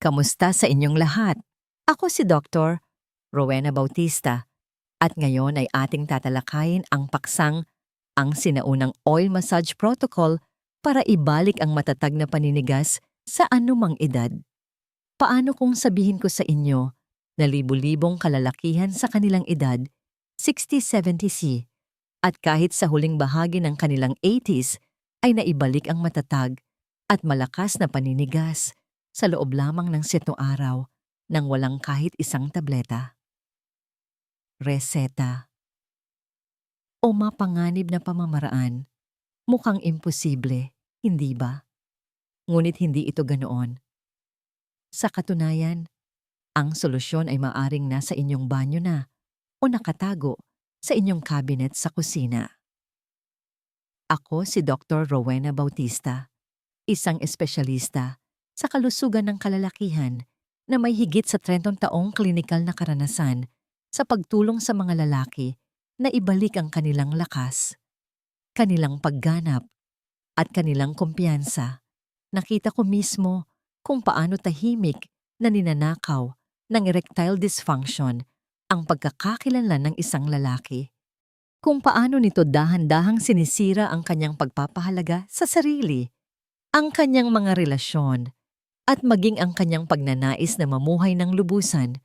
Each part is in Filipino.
Kamusta sa inyong lahat? Ako si Dr. Rowena Bautista at ngayon ay ating tatalakayin ang paksang ang sinaunang oil massage protocol para ibalik ang matatag na paninigas sa anumang edad. Paano kung sabihin ko sa inyo na libu-libong kalalakihan sa kanilang edad, 60-70C, at kahit sa huling bahagi ng kanilang 80s ay naibalik ang matatag at malakas na paninigas sa loob lamang ng sitong araw nang walang kahit isang tableta. Reseta O mapanganib na pamamaraan, mukhang imposible, hindi ba? Ngunit hindi ito ganoon. Sa katunayan, ang solusyon ay maaring nasa inyong banyo na o nakatago sa inyong cabinet sa kusina. Ako si Dr. Rowena Bautista, isang espesyalista sa kalusugan ng kalalakihan na may higit sa 30 taong klinikal na karanasan sa pagtulong sa mga lalaki na ibalik ang kanilang lakas, kanilang pagganap, at kanilang kumpiyansa. Nakita ko mismo kung paano tahimik na ninanakaw ng erectile dysfunction ang pagkakakilanlan ng isang lalaki. Kung paano nito dahan-dahang sinisira ang kanyang pagpapahalaga sa sarili, ang kanyang mga relasyon, at maging ang kanyang pagnanais na mamuhay ng lubusan.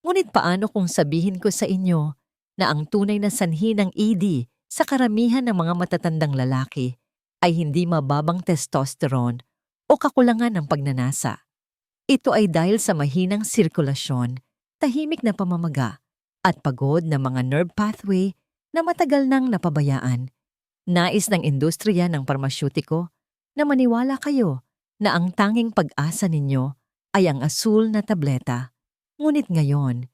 Ngunit paano kung sabihin ko sa inyo na ang tunay na sanhi ng ED sa karamihan ng mga matatandang lalaki ay hindi mababang testosterone o kakulangan ng pagnanasa. Ito ay dahil sa mahinang sirkulasyon, tahimik na pamamaga, at pagod na mga nerve pathway na matagal nang napabayaan. Nais ng industriya ng parmasyutiko na maniwala kayo na ang tanging pag-asa ninyo ay ang asul na tableta. Ngunit ngayon,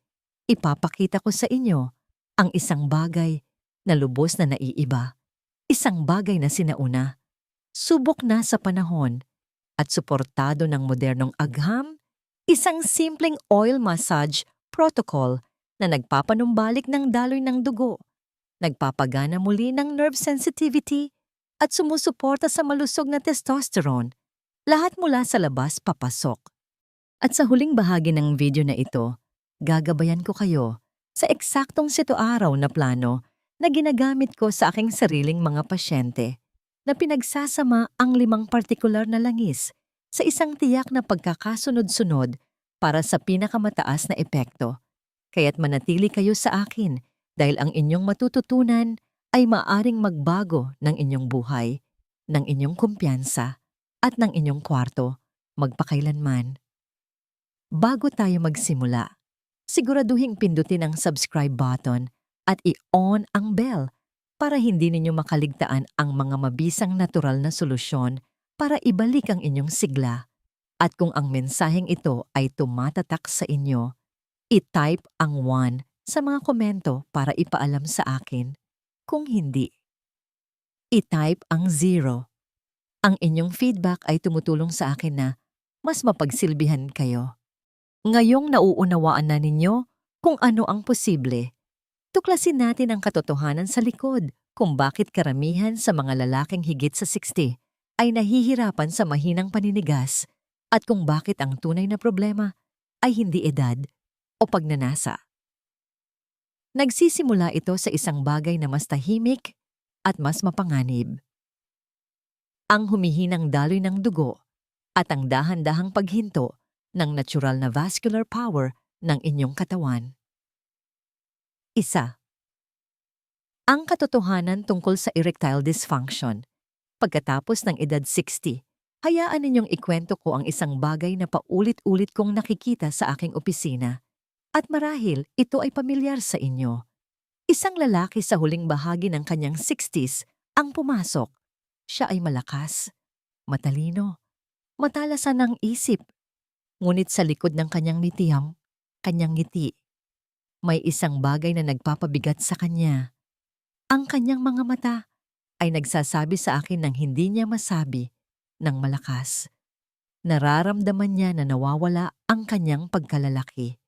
ipapakita ko sa inyo ang isang bagay na lubos na naiiba. Isang bagay na sinauna. Subok na sa panahon at suportado ng modernong agham, isang simpleng oil massage protocol na nagpapanumbalik ng daloy ng dugo, nagpapagana muli ng nerve sensitivity, at sumusuporta sa malusog na testosterone, lahat mula sa labas papasok. At sa huling bahagi ng video na ito, gagabayan ko kayo sa eksaktong sito araw na plano na ginagamit ko sa aking sariling mga pasyente na pinagsasama ang limang partikular na langis sa isang tiyak na pagkakasunod-sunod para sa pinakamataas na epekto kaya't manatili kayo sa akin dahil ang inyong matututunan ay maaring magbago ng inyong buhay, ng inyong kumpiyansa, at ng inyong kwarto magpakailanman. Bago tayo magsimula, siguraduhing pindutin ang subscribe button at i-on ang bell para hindi ninyo makaligtaan ang mga mabisang natural na solusyon para ibalik ang inyong sigla. At kung ang mensaheng ito ay tumatatak sa inyo, I-type ang 1 sa mga komento para ipaalam sa akin. Kung hindi, i-type ang 0. Ang inyong feedback ay tumutulong sa akin na mas mapagsilbihan kayo. Ngayong nauunawaan na ninyo kung ano ang posible, tuklasin natin ang katotohanan sa likod kung bakit karamihan sa mga lalaking higit sa 60 ay nahihirapan sa mahinang paninigas at kung bakit ang tunay na problema ay hindi edad o pagnanasa. Nagsisimula ito sa isang bagay na mas tahimik at mas mapanganib. Ang humihinang daloy ng dugo at ang dahan-dahang paghinto ng natural na vascular power ng inyong katawan. Isa. Ang katotohanan tungkol sa erectile dysfunction. Pagkatapos ng edad 60, hayaan ninyong ikwento ko ang isang bagay na paulit-ulit kong nakikita sa aking opisina at marahil ito ay pamilyar sa inyo. Isang lalaki sa huling bahagi ng kanyang 60s ang pumasok. Siya ay malakas, matalino, matalasan ng isip. Ngunit sa likod ng kanyang mitiyam, kanyang ngiti, may isang bagay na nagpapabigat sa kanya. Ang kanyang mga mata ay nagsasabi sa akin ng hindi niya masabi ng malakas. Nararamdaman niya na nawawala ang kanyang pagkalalaki.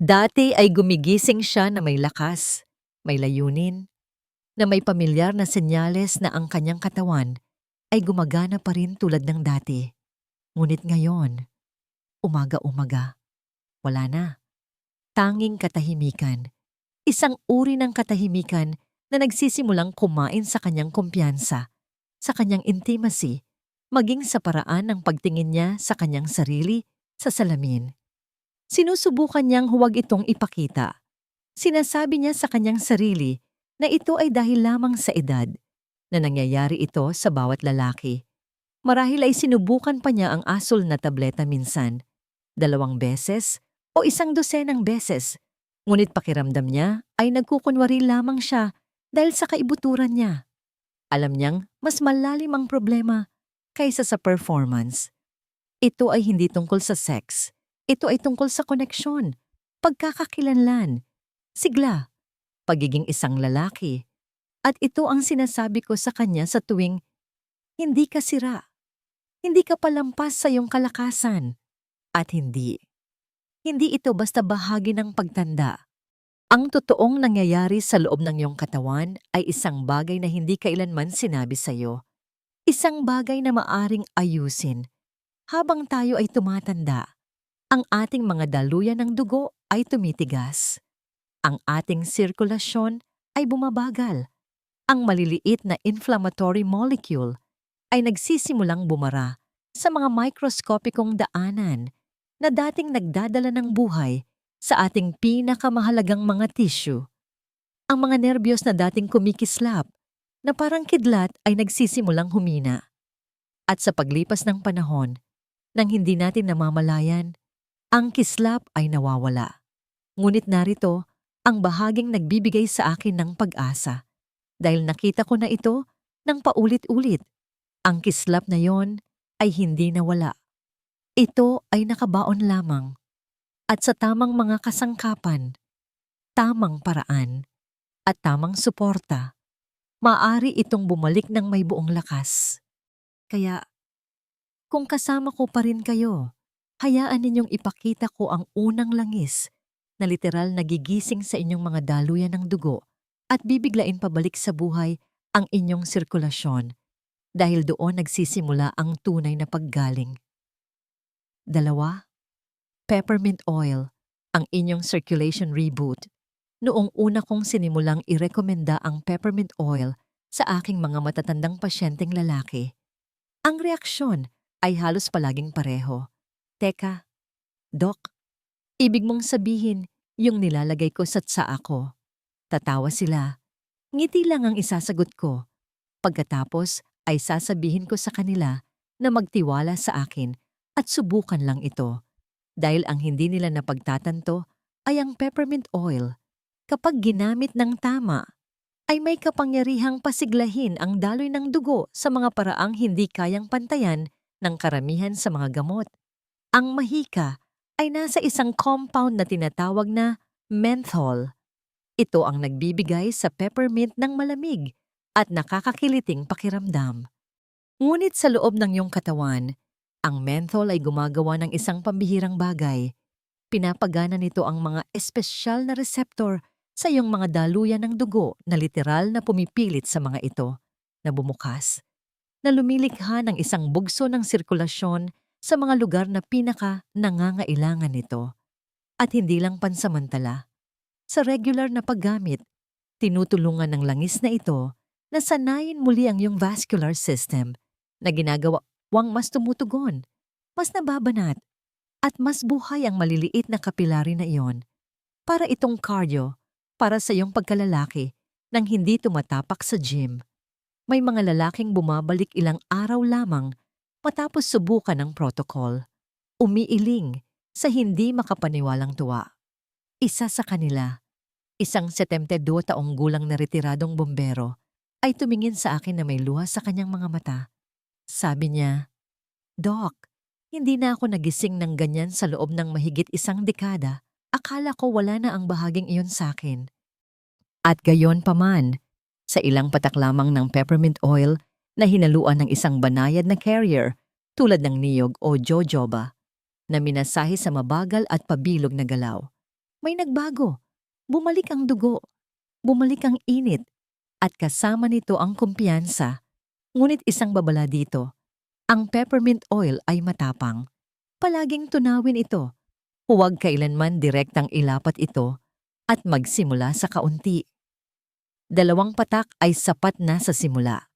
Dati ay gumigising siya na may lakas, may layunin, na may pamilyar na senyales na ang kanyang katawan ay gumagana pa rin tulad ng dati. Ngunit ngayon, umaga-umaga. Wala na. Tanging katahimikan. Isang uri ng katahimikan na nagsisimulang kumain sa kanyang kumpiyansa, sa kanyang intimacy, maging sa paraan ng pagtingin niya sa kanyang sarili sa salamin. Sinusubukan niyang huwag itong ipakita. Sinasabi niya sa kanyang sarili na ito ay dahil lamang sa edad, na nangyayari ito sa bawat lalaki. Marahil ay sinubukan pa niya ang asol na tableta minsan, dalawang beses o isang dosenang beses, ngunit pakiramdam niya ay nagkukunwari lamang siya dahil sa kaibuturan niya. Alam niyang mas malalim ang problema kaysa sa performance. Ito ay hindi tungkol sa sex. Ito ay tungkol sa koneksyon, pagkakakilanlan, sigla, pagiging isang lalaki. At ito ang sinasabi ko sa kanya sa tuwing, hindi ka sira. Hindi ka palampas sa iyong kalakasan. At hindi. Hindi ito basta bahagi ng pagtanda. Ang totoong nangyayari sa loob ng iyong katawan ay isang bagay na hindi kailanman sinabi sa iyo. Isang bagay na maaring ayusin. Habang tayo ay tumatanda, ang ating mga daluyan ng dugo ay tumitigas. Ang ating sirkulasyon ay bumabagal. Ang maliliit na inflammatory molecule ay nagsisimulang bumara sa mga microscopicong daanan na dating nagdadala ng buhay sa ating pinakamahalagang mga tissue. Ang mga nerbiyos na dating kumikislap na parang kidlat ay nagsisimulang humina. At sa paglipas ng panahon, nang hindi natin namamalayan, ang kislap ay nawawala. Ngunit narito ang bahaging nagbibigay sa akin ng pag-asa. Dahil nakita ko na ito ng paulit-ulit. Ang kislap na yon ay hindi nawala. Ito ay nakabaon lamang. At sa tamang mga kasangkapan, tamang paraan, at tamang suporta, maaari itong bumalik ng may buong lakas. Kaya, kung kasama ko pa rin kayo, hayaan ninyong ipakita ko ang unang langis na literal nagigising sa inyong mga daluyan ng dugo at bibiglain pabalik sa buhay ang inyong sirkulasyon dahil doon nagsisimula ang tunay na paggaling. Dalawa, peppermint oil, ang inyong circulation reboot. Noong una kong sinimulang irekomenda ang peppermint oil sa aking mga matatandang pasyenteng lalaki, ang reaksyon ay halos palaging pareho. Teka, Dok, ibig mong sabihin yung nilalagay ko sa tsaa ko. Tatawa sila. Ngiti lang ang isasagot ko. Pagkatapos ay sasabihin ko sa kanila na magtiwala sa akin at subukan lang ito. Dahil ang hindi nila napagtatanto ay ang peppermint oil. Kapag ginamit ng tama, ay may kapangyarihang pasiglahin ang daloy ng dugo sa mga paraang hindi kayang pantayan ng karamihan sa mga gamot. Ang mahika ay nasa isang compound na tinatawag na menthol. Ito ang nagbibigay sa peppermint ng malamig at nakakakiliting pakiramdam. Ngunit sa loob ng iyong katawan, ang menthol ay gumagawa ng isang pambihirang bagay. Pinapagana nito ang mga espesyal na receptor sa iyong mga daluyan ng dugo na literal na pumipilit sa mga ito, na bumukas, na lumilikha ng isang bugso ng sirkulasyon sa mga lugar na pinaka nangangailangan nito. At hindi lang pansamantala. Sa regular na paggamit, tinutulungan ng langis na ito na sanayin muli ang iyong vascular system na ginagawa wang mas tumutugon, mas nababanat, at mas buhay ang maliliit na kapilari na iyon para itong cardio para sa iyong pagkalalaki nang hindi tumatapak sa gym. May mga lalaking bumabalik ilang araw lamang matapos subukan ang protocol. Umiiling sa hindi makapaniwalang tuwa. Isa sa kanila, isang 72 taong gulang na retiradong bombero, ay tumingin sa akin na may luha sa kanyang mga mata. Sabi niya, Doc, hindi na ako nagising ng ganyan sa loob ng mahigit isang dekada. Akala ko wala na ang bahaging iyon sa akin. At gayon pa man, sa ilang patak lamang ng peppermint oil na hinaluan ng isang banayad na carrier tulad ng niyog o jojoba na minasahe sa mabagal at pabilog na galaw. May nagbago. Bumalik ang dugo. Bumalik ang init. At kasama nito ang kumpiyansa Ngunit isang babala dito, ang peppermint oil ay matapang. palaging tunawin ito. Huwag kailanman direktang ilapat ito at magsimula sa kaunti. Dalawang patak ay sapat na sa simula.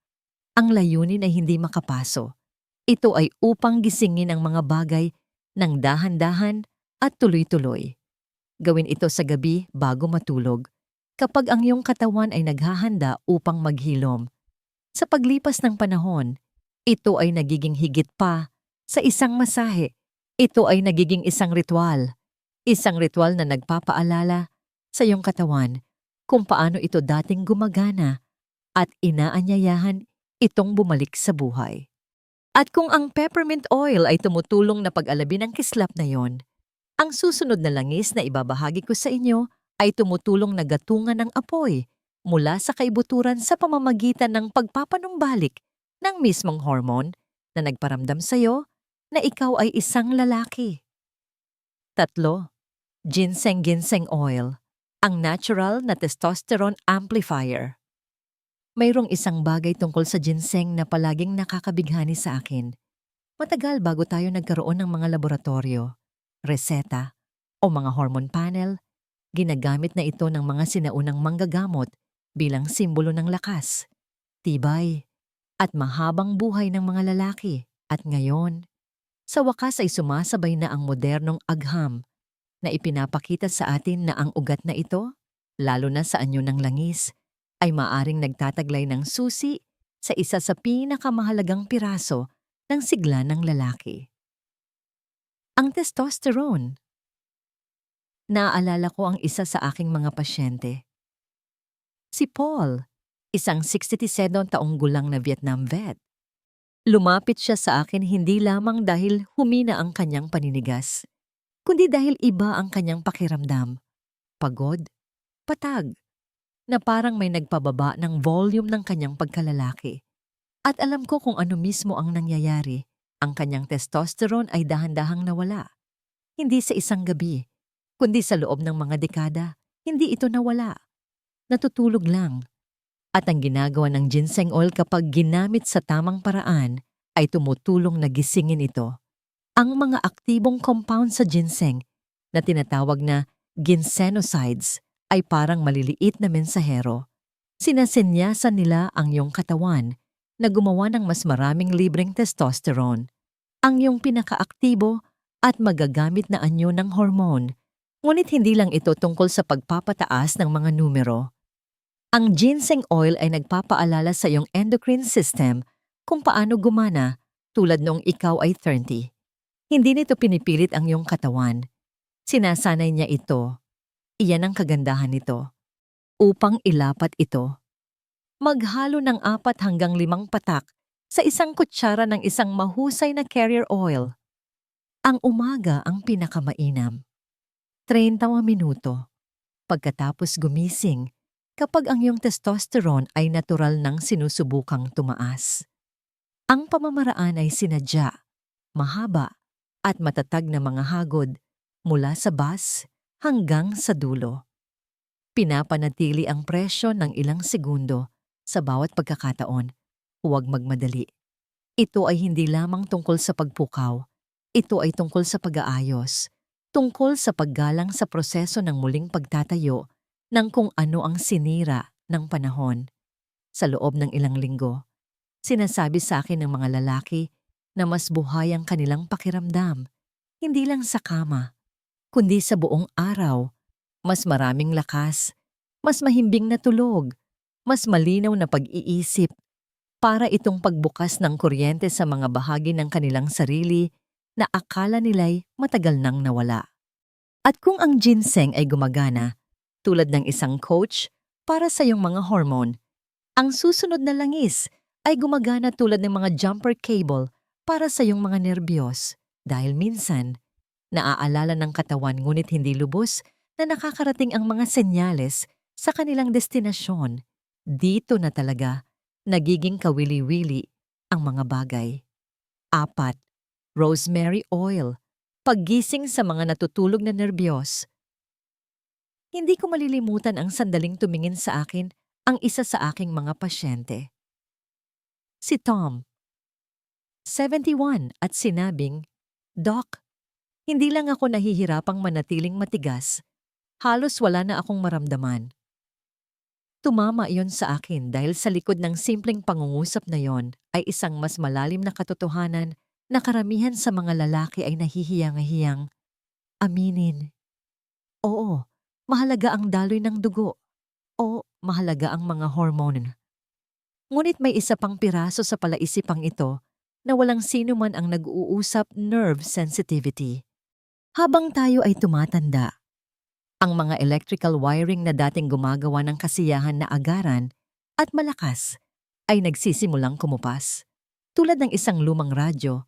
Ang layunin ay hindi makapaso. Ito ay upang gisingin ang mga bagay ng dahan-dahan at tuloy-tuloy. Gawin ito sa gabi bago matulog kapag ang iyong katawan ay naghahanda upang maghilom. Sa paglipas ng panahon, ito ay nagiging higit pa sa isang masahe. Ito ay nagiging isang ritual. Isang ritual na nagpapaalala sa iyong katawan kung paano ito dating gumagana at inaanyayahan itong bumalik sa buhay. At kung ang peppermint oil ay tumutulong na pag-alabi ng kislap na yon, ang susunod na langis na ibabahagi ko sa inyo ay tumutulong na gatungan ng apoy mula sa kaibuturan sa pamamagitan ng pagpapanumbalik ng mismong hormone na nagparamdam sa iyo na ikaw ay isang lalaki. Tatlo, ginseng-ginseng oil, ang natural na testosterone amplifier. Mayroong isang bagay tungkol sa ginseng na palaging nakakabighani sa akin. Matagal bago tayo nagkaroon ng mga laboratorio, reseta, o mga hormone panel, ginagamit na ito ng mga sinaunang manggagamot bilang simbolo ng lakas, tibay, at mahabang buhay ng mga lalaki. At ngayon, sa wakas ay sumasabay na ang modernong agham na ipinapakita sa atin na ang ugat na ito, lalo na sa anyo ng langis, ay maaring nagtataglay ng susi sa isa sa pinakamahalagang piraso ng sigla ng lalaki. Ang testosterone. Naaalala ko ang isa sa aking mga pasyente. Si Paul, isang 67 taong gulang na Vietnam vet. Lumapit siya sa akin hindi lamang dahil humina ang kanyang paninigas, kundi dahil iba ang kanyang pakiramdam. Pagod, patag, na parang may nagpababa ng volume ng kanyang pagkalalaki. At alam ko kung ano mismo ang nangyayari ang kanyang testosterone ay dahan-dahang nawala. Hindi sa isang gabi, kundi sa loob ng mga dekada, hindi ito nawala. Natutulog lang. At ang ginagawa ng ginseng oil kapag ginamit sa tamang paraan ay tumutulong na gisingin ito. Ang mga aktibong compound sa ginseng na tinatawag na ginsenosides ay parang maliliit na mensahero. Sinasenyasan nila ang iyong katawan na gumawa ng mas maraming libreng testosterone, ang iyong pinakaaktibo at magagamit na anyo ng hormone. Ngunit hindi lang ito tungkol sa pagpapataas ng mga numero. Ang ginseng oil ay nagpapaalala sa iyong endocrine system kung paano gumana tulad noong ikaw ay 30. Hindi nito pinipilit ang iyong katawan. Sinasanay niya ito. Iyan ang kagandahan nito. Upang ilapat ito maghalo ng apat hanggang limang patak sa isang kutsara ng isang mahusay na carrier oil. Ang umaga ang pinakamainam. 30 minuto. Pagkatapos gumising, kapag ang iyong testosterone ay natural nang sinusubukang tumaas. Ang pamamaraan ay sinadya, mahaba, at matatag na mga hagod mula sa bas hanggang sa dulo. Pinapanatili ang presyo ng ilang segundo sa bawat pagkakataon. Huwag magmadali. Ito ay hindi lamang tungkol sa pagpukaw. Ito ay tungkol sa pag-aayos. Tungkol sa paggalang sa proseso ng muling pagtatayo ng kung ano ang sinira ng panahon. Sa loob ng ilang linggo, sinasabi sa akin ng mga lalaki na mas buhay ang kanilang pakiramdam, hindi lang sa kama, kundi sa buong araw, mas maraming lakas, mas mahimbing na tulog, mas malinaw na pag-iisip para itong pagbukas ng kuryente sa mga bahagi ng kanilang sarili na akala nila'y matagal nang nawala. At kung ang ginseng ay gumagana, tulad ng isang coach para sa iyong mga hormone, ang susunod na langis ay gumagana tulad ng mga jumper cable para sa iyong mga nerbiyos dahil minsan, naaalala ng katawan ngunit hindi lubos na nakakarating ang mga senyales sa kanilang destinasyon dito na talaga nagiging kawili-wili ang mga bagay. Apat, rosemary oil, paggising sa mga natutulog na nerbiyos. Hindi ko malilimutan ang sandaling tumingin sa akin ang isa sa aking mga pasyente. Si Tom, 71 at sinabing, Doc, Hindi lang ako nahihirapang manatiling matigas, halos wala na akong maramdaman. Tumama iyon sa akin dahil sa likod ng simpleng pangungusap na yon ay isang mas malalim na katotohanan na karamihan sa mga lalaki ay nahihiyang-hiyang aminin. Oo, mahalaga ang daloy ng dugo. O mahalaga ang mga hormone. Ngunit may isa pang piraso sa palaisipang ito na walang sino man ang nag-uusap nerve sensitivity. Habang tayo ay tumatanda, ang mga electrical wiring na dating gumagawa ng kasiyahan na agaran at malakas ay nagsisimulang kumupas. Tulad ng isang lumang radyo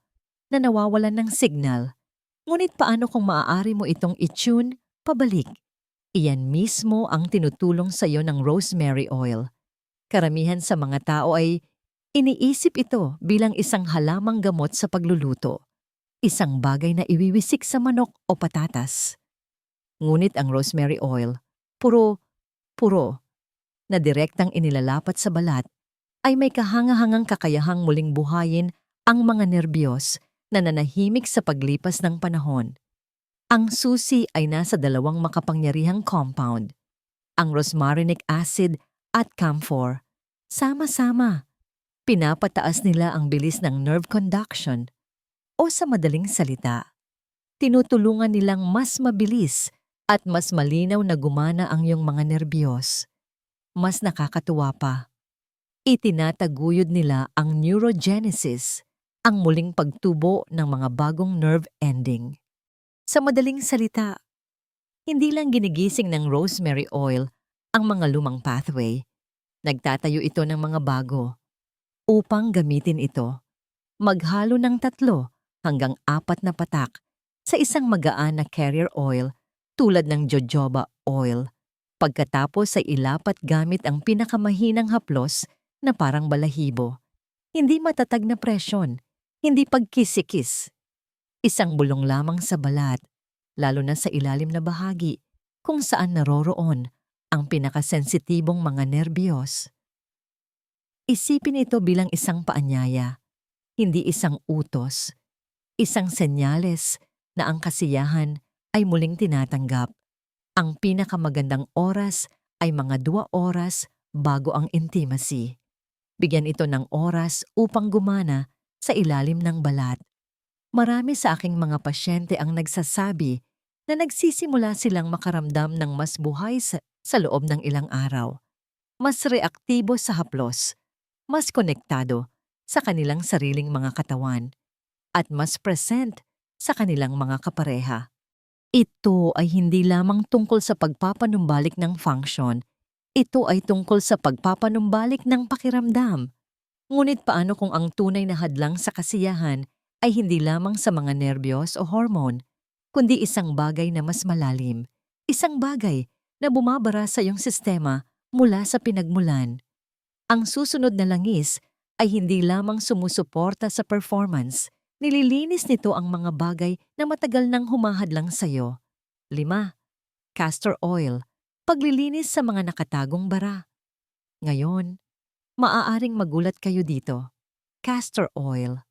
na nawawalan ng signal. Ngunit paano kung maaari mo itong i-tune pabalik? Iyan mismo ang tinutulong sa iyo ng rosemary oil. Karamihan sa mga tao ay iniisip ito bilang isang halamang gamot sa pagluluto. Isang bagay na iwiwisik sa manok o patatas. Ngunit ang rosemary oil, puro, puro, na direktang inilalapat sa balat, ay may kahangahangang kakayahang muling buhayin ang mga nerbiyos na nanahimik sa paglipas ng panahon. Ang susi ay nasa dalawang makapangyarihang compound, ang rosmarinic acid at camphor. Sama-sama, pinapataas nila ang bilis ng nerve conduction o sa madaling salita, tinutulungan nilang mas mabilis at mas malinaw na gumana ang iyong mga nerbiyos. Mas nakakatuwa pa. Itinataguyod nila ang neurogenesis, ang muling pagtubo ng mga bagong nerve ending. Sa madaling salita, hindi lang ginigising ng rosemary oil ang mga lumang pathway. Nagtatayo ito ng mga bago. Upang gamitin ito, maghalo ng tatlo hanggang apat na patak sa isang magaan na carrier oil tulad ng jojoba oil. Pagkatapos ay ilapat gamit ang pinakamahinang haplos na parang balahibo. Hindi matatag na presyon, hindi pagkisikis, Isang bulong lamang sa balat, lalo na sa ilalim na bahagi kung saan naroroon ang pinakasensitibong mga nerbiyos. Isipin ito bilang isang paanyaya, hindi isang utos, isang senyales na ang kasiyahan ay muling tinatanggap. Ang pinakamagandang oras ay mga dua oras bago ang intimacy. Bigyan ito ng oras upang gumana sa ilalim ng balat Marami sa aking mga pasyente ang nagsasabi na nagsisimula silang makaramdam ng mas buhay sa, sa loob ng ilang araw. Mas reaktibo sa haplos, mas konektado sa kanilang sariling mga katawan, at mas present sa kanilang mga kapareha. Ito ay hindi lamang tungkol sa pagpapanumbalik ng function, ito ay tungkol sa pagpapanumbalik ng pakiramdam. Ngunit paano kung ang tunay na hadlang sa kasiyahan ay hindi lamang sa mga nerbiyos o hormone, kundi isang bagay na mas malalim, isang bagay na bumabara sa iyong sistema mula sa pinagmulan. Ang susunod na langis ay hindi lamang sumusuporta sa performance, nililinis nito ang mga bagay na matagal nang humahadlang sa iyo. 5. Castor oil, paglilinis sa mga nakatagong bara. Ngayon, maaaring magulat kayo dito. Castor oil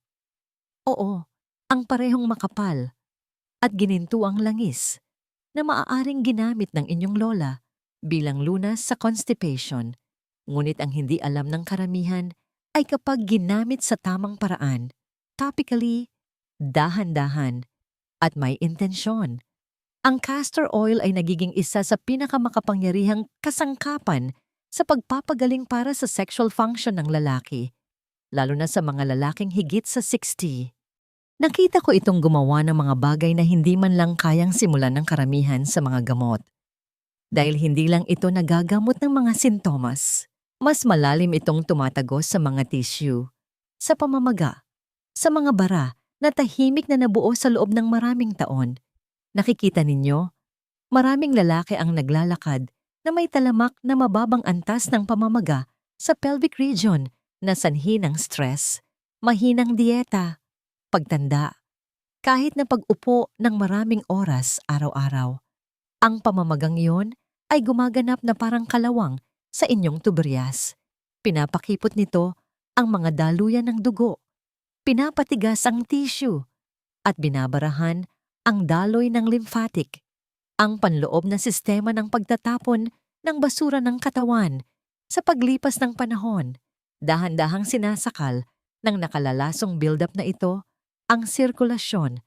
Oo, ang parehong makapal at ginintuang langis na maaaring ginamit ng inyong lola bilang lunas sa constipation. Ngunit ang hindi alam ng karamihan ay kapag ginamit sa tamang paraan, topically, dahan-dahan, at may intensyon. Ang castor oil ay nagiging isa sa pinakamakapangyarihang kasangkapan sa pagpapagaling para sa sexual function ng lalaki, lalo na sa mga lalaking higit sa 60. Nakita ko itong gumawa ng mga bagay na hindi man lang kayang simulan ng karamihan sa mga gamot. Dahil hindi lang ito nagagamot ng mga sintomas, mas malalim itong tumatagos sa mga tissue, sa pamamaga, sa mga bara na tahimik na nabuo sa loob ng maraming taon. Nakikita ninyo, maraming lalaki ang naglalakad na may talamak na mababang antas ng pamamaga sa pelvic region na sanhi ng stress, mahinang dieta, pagtanda, kahit na pag-upo ng maraming oras araw-araw. Ang pamamagang iyon ay gumaganap na parang kalawang sa inyong tuberyas. Pinapakipot nito ang mga daluyan ng dugo, pinapatigas ang tissue, at binabarahan ang daloy ng lymphatic, ang panloob na sistema ng pagtatapon ng basura ng katawan sa paglipas ng panahon. Dahan-dahang sinasakal ng nakalalasong build-up na ito ang sirkulasyon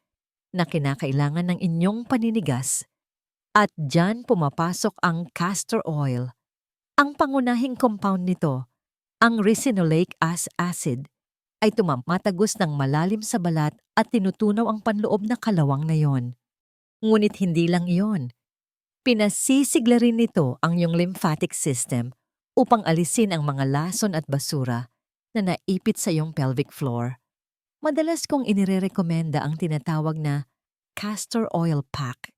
na kinakailangan ng inyong paninigas. At dyan pumapasok ang castor oil. Ang pangunahing compound nito, ang ricinoleic as acid, ay tumamatagos ng malalim sa balat at tinutunaw ang panloob na kalawang na yon. Ngunit hindi lang iyon. Pinasisigla rin nito ang iyong lymphatic system upang alisin ang mga lason at basura na naipit sa iyong pelvic floor. Madalas kong inirerekomenda ang tinatawag na castor oil pack.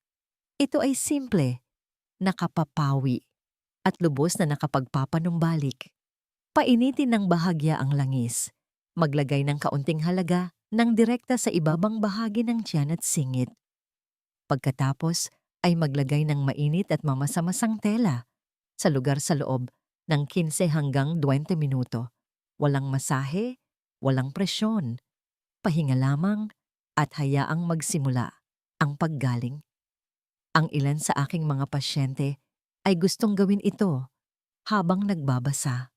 Ito ay simple, nakapapawi, at lubos na nakapagpapanumbalik. Painitin ng bahagya ang langis. Maglagay ng kaunting halaga ng direkta sa ibabang bahagi ng tiyan at singit. Pagkatapos ay maglagay ng mainit at mamasamasang tela sa lugar sa loob ng 15 hanggang 20 minuto. Walang masahe, walang presyon. Pahinga lamang at hayaang magsimula ang paggaling. Ang ilan sa aking mga pasyente ay gustong gawin ito habang nagbabasa.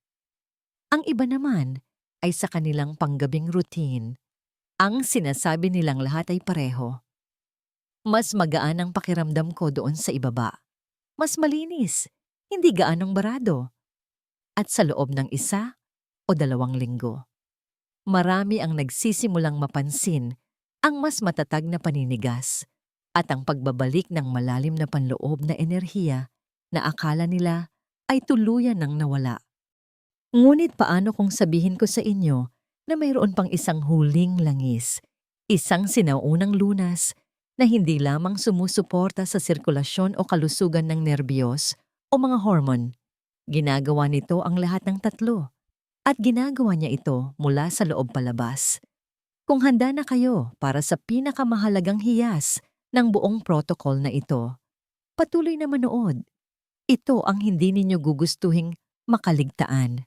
Ang iba naman ay sa kanilang panggabing routine. Ang sinasabi nilang lahat ay pareho. Mas magaan ang pakiramdam ko doon sa ibaba. Mas malinis, hindi gaanong barado. At sa loob ng isa o dalawang linggo, marami ang nagsisimulang mapansin ang mas matatag na paninigas at ang pagbabalik ng malalim na panloob na enerhiya na akala nila ay tuluyan ng nawala. Ngunit paano kung sabihin ko sa inyo na mayroon pang isang huling langis, isang sinaunang lunas na hindi lamang sumusuporta sa sirkulasyon o kalusugan ng nerbiyos o mga hormone. Ginagawa nito ang lahat ng tatlo at ginagawa niya ito mula sa loob palabas. Kung handa na kayo para sa pinakamahalagang hiyas ng buong protocol na ito, patuloy na manood. Ito ang hindi ninyo gugustuhing makaligtaan.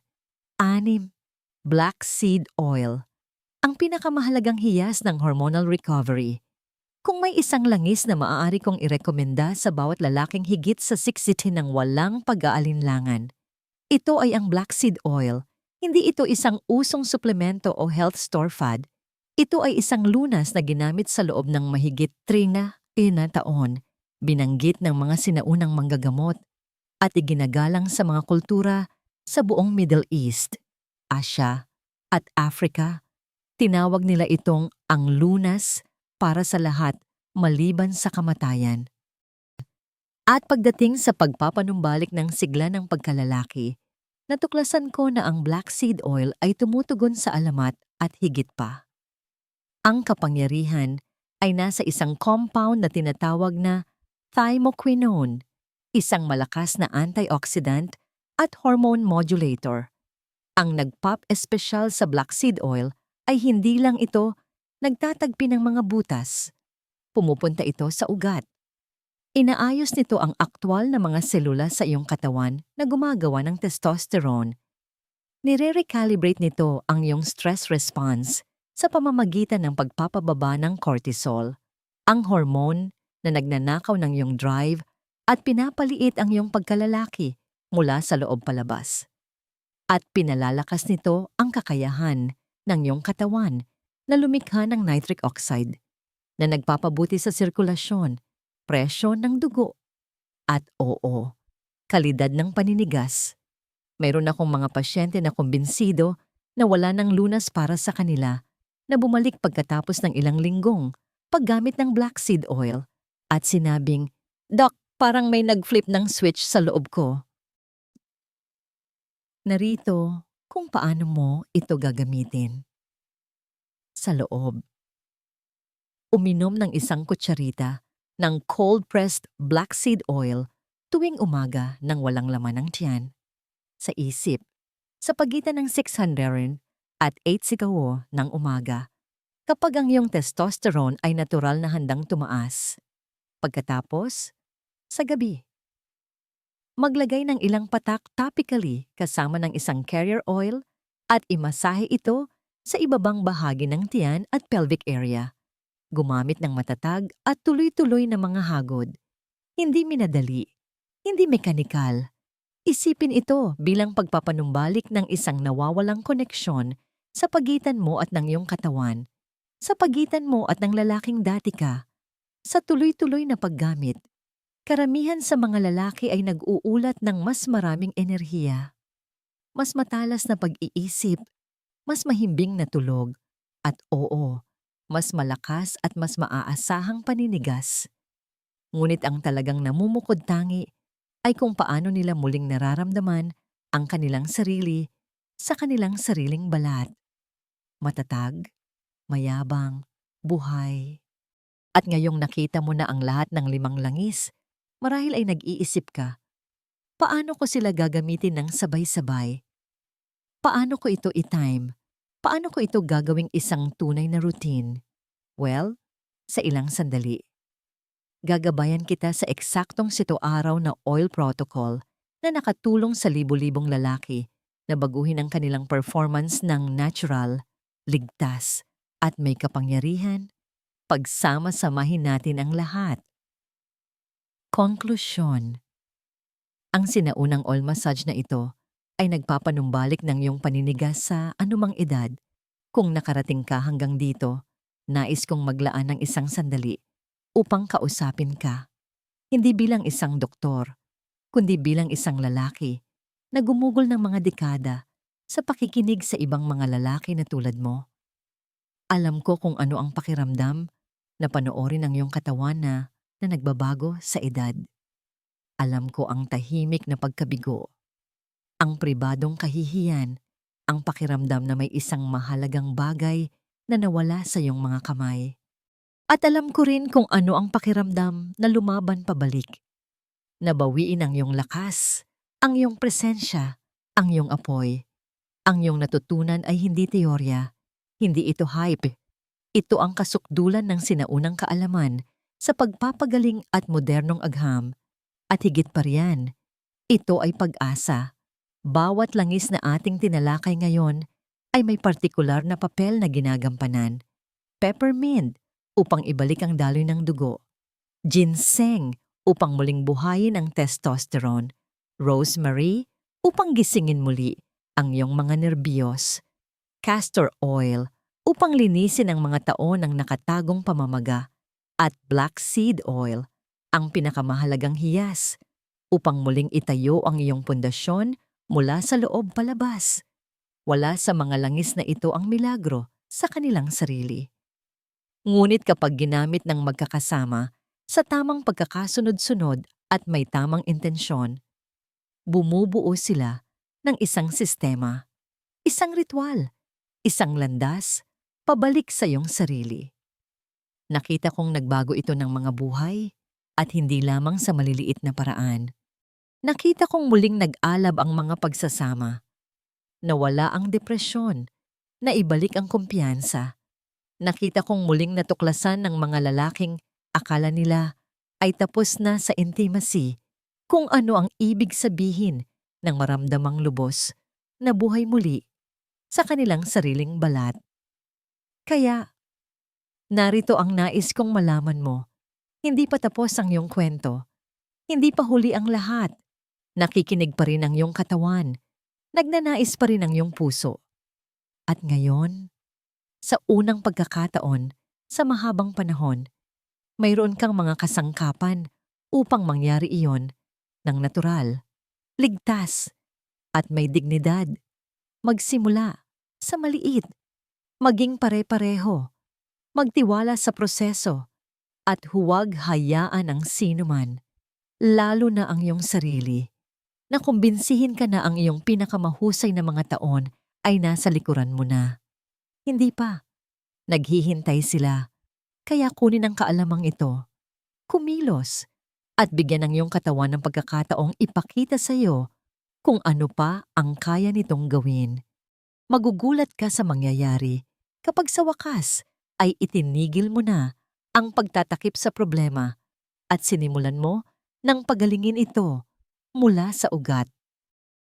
Anim, black seed oil. Ang pinakamahalagang hiyas ng hormonal recovery. Kung may isang langis na maaari kong irekomenda sa bawat lalaking higit sa 60 ng walang pag-aalinlangan, ito ay ang black seed oil. Hindi ito isang usong suplemento o health store fad. Ito ay isang lunas na ginamit sa loob ng mahigit 3 na ina taon, binanggit ng mga sinaunang manggagamot at iginagalang sa mga kultura sa buong Middle East, Asia at Africa. Tinawag nila itong ang lunas para sa lahat maliban sa kamatayan. At pagdating sa pagpapanumbalik ng sigla ng pagkalalaki, natuklasan ko na ang black seed oil ay tumutugon sa alamat at higit pa. Ang kapangyarihan ay nasa isang compound na tinatawag na thymoquinone, isang malakas na antioxidant at hormone modulator. Ang nagpop espesyal sa black seed oil ay hindi lang ito nagtatagpi ng mga butas. Pumupunta ito sa ugat. Inaayos nito ang aktwal na mga selula sa iyong katawan na gumagawa ng testosterone. Nire-recalibrate nito ang iyong stress response sa pamamagitan ng pagpapababa ng cortisol, ang hormone na nagnanakaw ng iyong drive at pinapaliit ang iyong pagkalalaki mula sa loob palabas. At pinalalakas nito ang kakayahan ng iyong katawan na lumikha ng nitric oxide na nagpapabuti sa sirkulasyon, presyon ng dugo, at oo, kalidad ng paninigas. Mayroon akong mga pasyente na kumbinsido na wala ng lunas para sa kanila na bumalik pagkatapos ng ilang linggong paggamit ng black seed oil at sinabing, Doc, parang may nag-flip ng switch sa loob ko. Narito kung paano mo ito gagamitin. Sa loob. Uminom ng isang kutsarita ng cold-pressed black seed oil tuwing umaga nang walang laman ng tiyan. Sa isip, sa pagitan ng 600 at 8 sigawo ng umaga kapag ang iyong testosterone ay natural na handang tumaas. Pagkatapos, sa gabi. Maglagay ng ilang patak topically kasama ng isang carrier oil at imasahe ito sa ibabang bahagi ng tiyan at pelvic area. Gumamit ng matatag at tuloy-tuloy na mga hagod. Hindi minadali. Hindi mekanikal. Isipin ito bilang pagpapanumbalik ng isang nawawalang koneksyon sa pagitan mo at ng iyong katawan, sa pagitan mo at ng lalaking dati ka, sa tuloy-tuloy na paggamit. Karamihan sa mga lalaki ay nag-uulat ng mas maraming enerhiya, mas matalas na pag-iisip, mas mahimbing na tulog, at oo, mas malakas at mas maaasahang paninigas. Ngunit ang talagang namumukod tangi ay kung paano nila muling nararamdaman ang kanilang sarili sa kanilang sariling balat. Matatag, mayabang, buhay. At ngayong nakita mo na ang lahat ng limang langis, marahil ay nag-iisip ka, paano ko sila gagamitin ng sabay-sabay? Paano ko ito i-time? Paano ko ito gagawing isang tunay na routine? Well, sa ilang sandali. Gagabayan kita sa eksaktong sito araw na oil protocol na nakatulong sa libo-libong lalaki na baguhin ang kanilang performance ng natural, ligtas, at may kapangyarihan. Pagsama-samahin natin ang lahat. Konklusyon Ang sinaunang oil massage na ito ay nagpapanumbalik ng iyong paninigas sa anumang edad. Kung nakarating ka hanggang dito, nais kong maglaan ng isang sandali upang kausapin ka. Hindi bilang isang doktor, kundi bilang isang lalaki na gumugol ng mga dekada sa pakikinig sa ibang mga lalaki na tulad mo. Alam ko kung ano ang pakiramdam na panoorin ang iyong katawan na, na nagbabago sa edad. Alam ko ang tahimik na pagkabigo, ang pribadong kahihiyan, ang pakiramdam na may isang mahalagang bagay na nawala sa iyong mga kamay. At alam ko rin kung ano ang pakiramdam na lumaban pabalik. Nabawiin ang iyong lakas, ang iyong presensya, ang iyong apoy. Ang iyong natutunan ay hindi teorya, hindi ito hype. Ito ang kasukdulan ng sinaunang kaalaman sa pagpapagaling at modernong agham. At higit pa riyan, ito ay pag-asa. Bawat langis na ating tinalakay ngayon ay may partikular na papel na ginagampanan. Peppermint, upang ibalik ang daloy ng dugo. Ginseng upang muling buhayin ang testosterone. Rosemary upang gisingin muli ang iyong mga nerbiyos. Castor oil upang linisin ang mga taon ng nakatagong pamamaga. At black seed oil, ang pinakamahalagang hiyas, upang muling itayo ang iyong pundasyon mula sa loob palabas. Wala sa mga langis na ito ang milagro sa kanilang sarili. Ngunit kapag ginamit ng magkakasama sa tamang pagkakasunod-sunod at may tamang intensyon, bumubuo sila ng isang sistema, isang ritual, isang landas, pabalik sa iyong sarili. Nakita kong nagbago ito ng mga buhay at hindi lamang sa maliliit na paraan. Nakita kong muling nag-alab ang mga pagsasama. Nawala ang depresyon, naibalik ang kumpiyansa. Nakita kong muling natuklasan ng mga lalaking akala nila ay tapos na sa intimacy kung ano ang ibig sabihin ng maramdamang lubos na buhay muli sa kanilang sariling balat. Kaya, narito ang nais kong malaman mo. Hindi pa tapos ang iyong kwento. Hindi pa huli ang lahat. Nakikinig pa rin ang iyong katawan. Nagnanais pa rin ang iyong puso. At ngayon, sa unang pagkakataon, sa mahabang panahon, mayroon kang mga kasangkapan upang mangyari iyon ng natural, ligtas, at may dignidad. Magsimula sa maliit maging pare-pareho, magtiwala sa proseso, at huwag hayaan ang sino man, lalo na ang iyong sarili, na kumbinsihin ka na ang iyong pinakamahusay na mga taon ay nasa likuran mo na. Hindi pa. Naghihintay sila. Kaya kunin ang kaalamang ito. Kumilos. At bigyan ng iyong katawan ng pagkakataong ipakita sa iyo kung ano pa ang kaya nitong gawin. Magugulat ka sa mangyayari kapag sa wakas ay itinigil mo na ang pagtatakip sa problema at sinimulan mo ng pagalingin ito mula sa ugat.